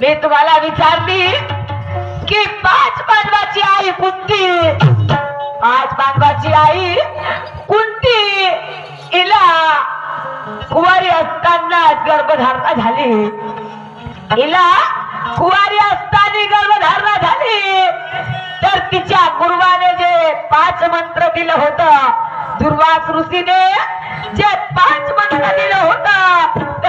मी तुम्हाला विचारली की पाच बांधवाची आई कुंती पाच बांधवाची आई कुंती इला कुवारी असतानाच गर्भधारणा झाली. हिला कुवारी असताना गर्भधारणा झाली. तर तिच्या गुरुवाने जे पाच मंत्र दिलं होतं दुर्वास ऋषीने जे पाच मंत्र दिलं होतं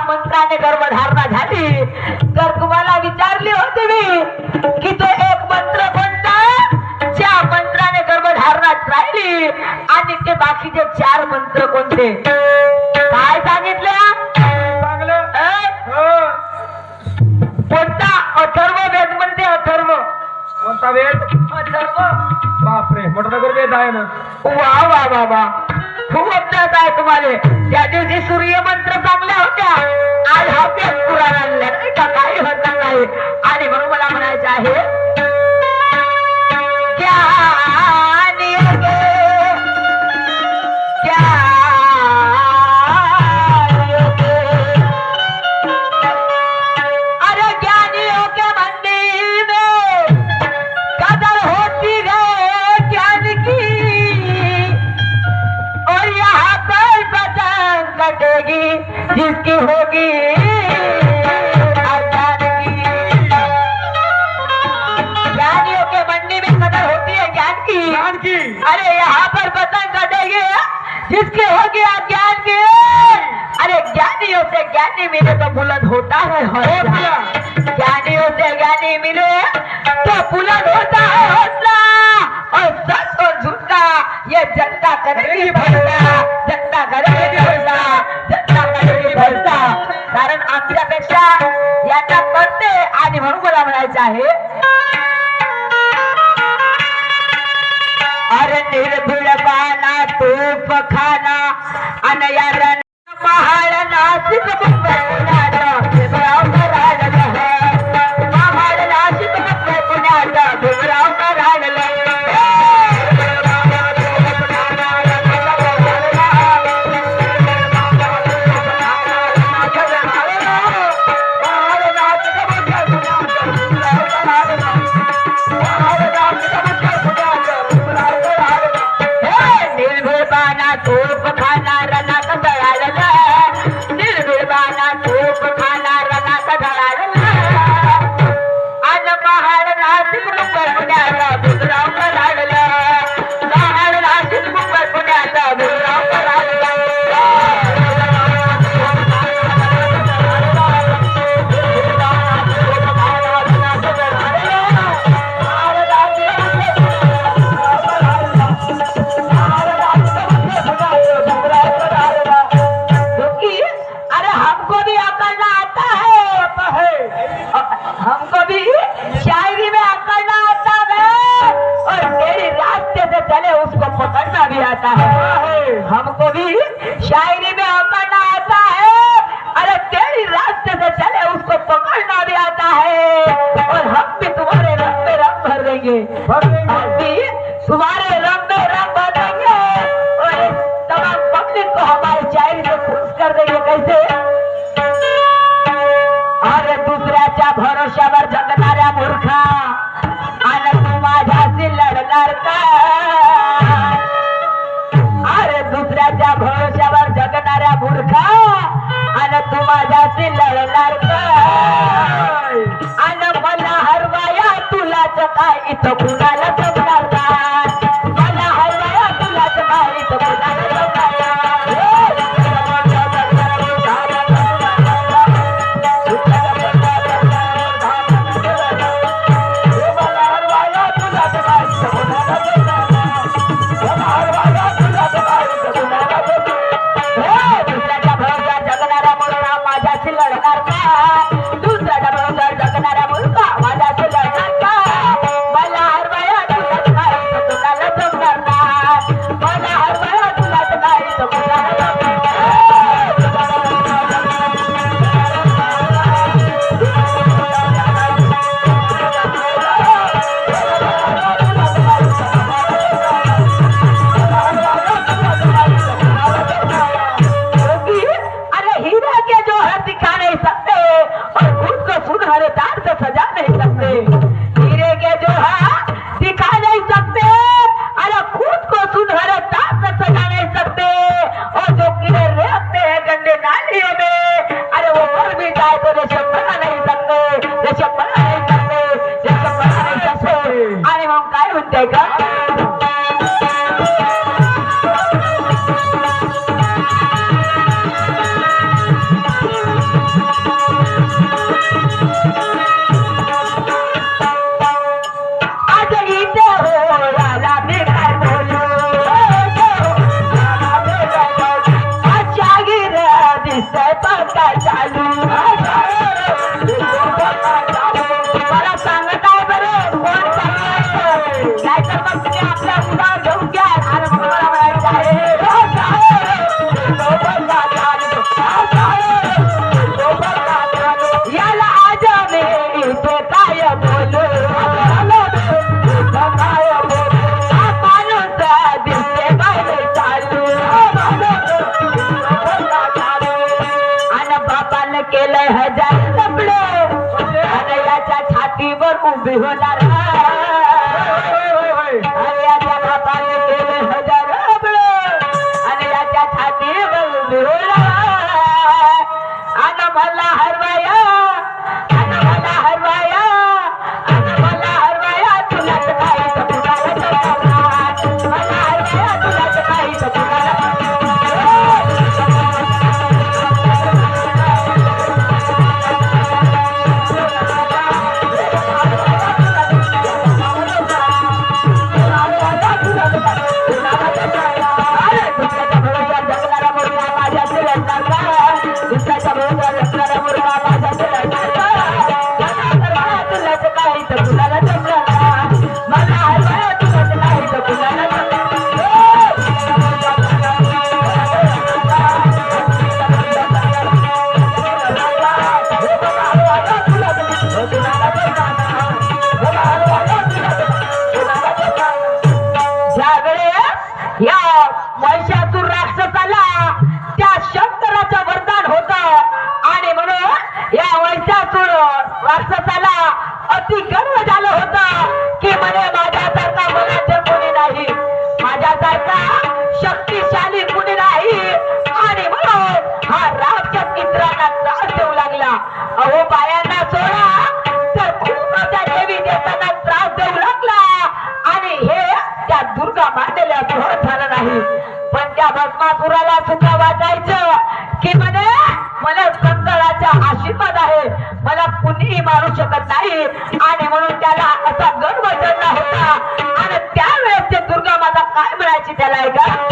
मंत्राने गर्भधारणा झाली. तर तुम्हाला विचारली होती मी की तो एक मंत्र कोणता? ज्या मंत्राने गर्भधारणात राहिली. आणि ते बाकीचे चार मंत्र कोणते? काय सांगितलं? हो. कोणता? अथर्व वेद म्हणते अथर्व. कोणता वेद? अथर्व. बापरे मोठा वेद आहे मग. वा वा वा वा. खूप अभ्यास आहे तुम्हाला. त्या दिवशी सूर्य मंत्र चांगल्या होत्या. आज हा अभ्यास पुराण नाही का काही होता नाही. आणि म्हणून मला म्हणायचं आहे कटेगी जिसकी होगी अज्ञान की। अरे ज्ञानियों से ज्ञानी मिले तो बुलंद होता है हौसला। ज्ञानियों से ज्ञानी मिले तो बुलंद होता है हौसला। और सच और झूठ का ये जनता करेगी भरता जनता करेगी भरता जनता करेगी भरता कारण आमच्यापेक्षा यांना कळते आणि म्हणून मला म्हणायचं आहे अरे निर्भीड पाना तूप खाना अन रण पहाड नाशिक मुंबई काय হলার अहो बायांना सोडा. तर खूपच विजेतांना त्रास देऊ लागला. आणि हे त्या दुर्गा मांडल्या झालं नाही. पण त्या भस्मासुराला सुद्धा वाचायचं की म्हणे मला संकळाचा आशीर्वाद आहे. मला कुणीही मारू शकत नाही. आणि म्हणून त्याला असा गण बसला होता. आणि त्यावेळेस ते दुर्गा माता काय म्हणायची त्याला ऐका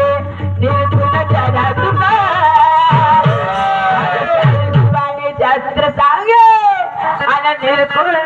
mejor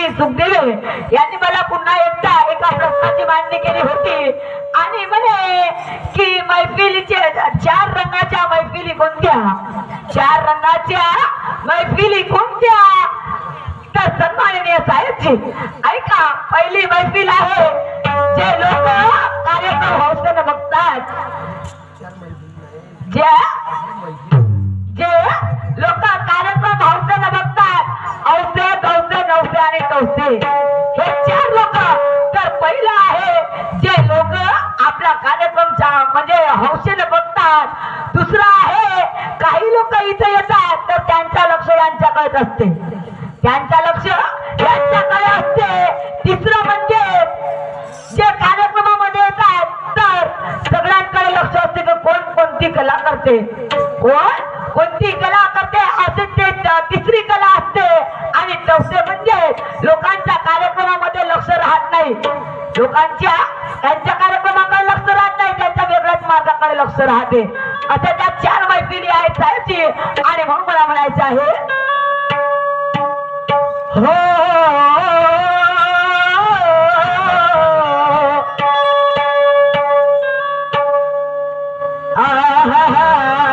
निशांतजी सुखदेव यांनी मला पुन्हा एकदा एका प्रश्नाची मांडणी केली होती. आणि म्हणे की मैफिलीचे चार रंगाच्या मैफिली कोणत्या? चार रंगाच्या मैफिली कोणत्या? तर सन्माननीय साहेबजी ऐका पहिली मैफिल आहे. जे लोक कार्यक्रम हौसेनं बघतात. जे जे लोक कार्यक्रम हौसेनं बघतात. औसे गौसे नवसे आणि कौसे हे चार लोक तर पहिलं आहे जे लोक आपला कार्यक्रम चा- म्हणजे हौसेने बघतात. दुसरं आहे काही लोक इथे येतात तर त्यांचा लक्ष यांच्याकडे असते. त्यांचा लक्ष नाहीत लोकांच्या त्यांच्या कार्यक्रमाकडे लक्ष राहत नाही त्यांच्या वेगळ्याच मार्गाकडे लक्ष राहते अशा त्या चार मैफिली आहेत साहेबची आणि म्हणून मला म्हणायचं आहे हो शांत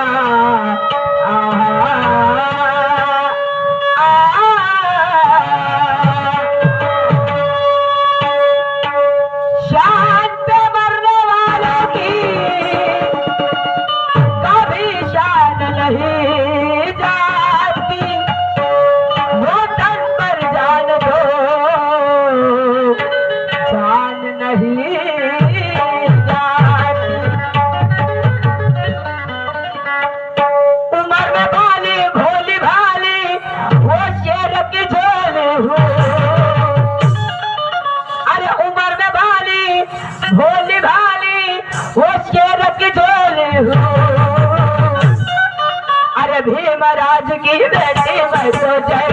महाराज की बेटी मैं तो जय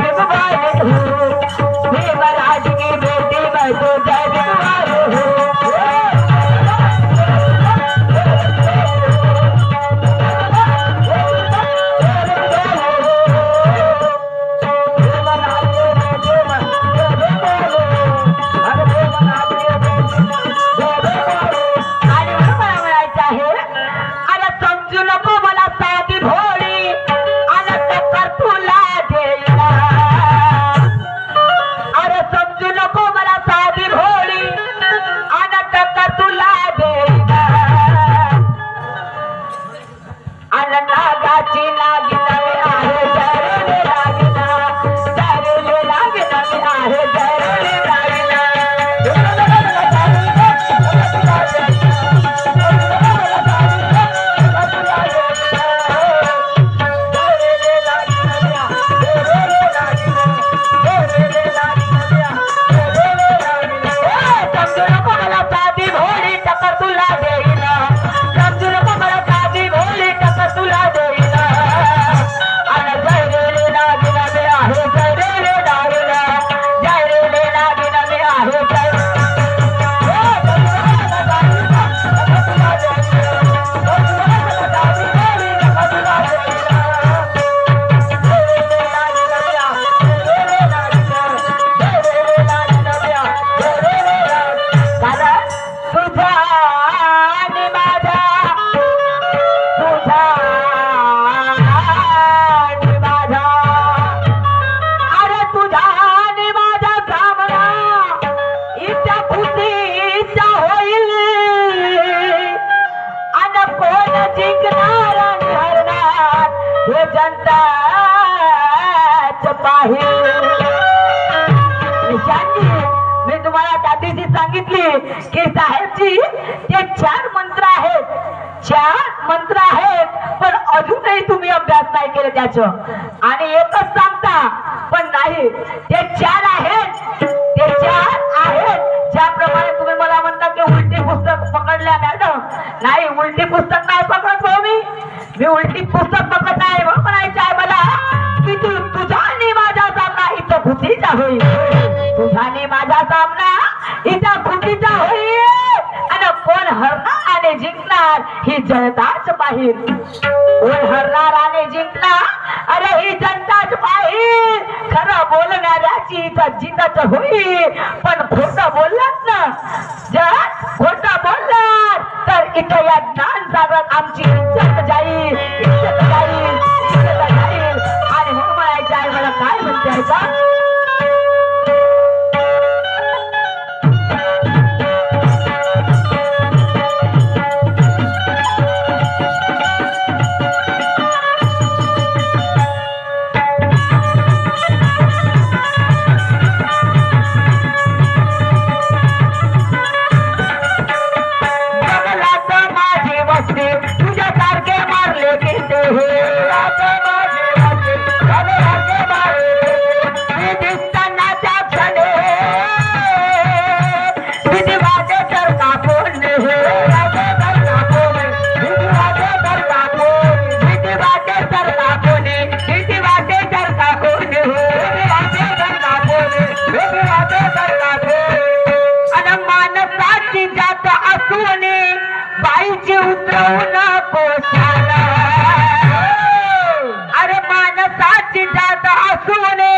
आहेत पण अजूनही तुम्ही अभ्यास नाही केले त्याच. आणि एकच सांगता पण नाही ते चार आहेत ते चार आहेत ज्याप्रमाणे तुम्ही मला म्हणता की उलटी पुस्तक पकडल्या मॅडम. नाही उलटी पुस्तक नाही पकडत भाऊ मी. मी उलटी पुस्तक पकडत नाही म्हणून म्हणायचं आहे मला की तू तुझा आणि माझा सामना इथं भुतीचा होईल. तुझा आणि माझा सामना इथं भुतीचा होईल. हरणाराने जिंकणार ही जनताच पाहिल. कोण हरणाराने जिंकणार अरे ही जनताच पाहिल. खरं बोलणाऱ्याची इथं जिंकत होईल. पण खोट बोललात ना जर खोट बोललात तर इथं या ज्ञान जागत आमची इज्जत जाईल. تعصوني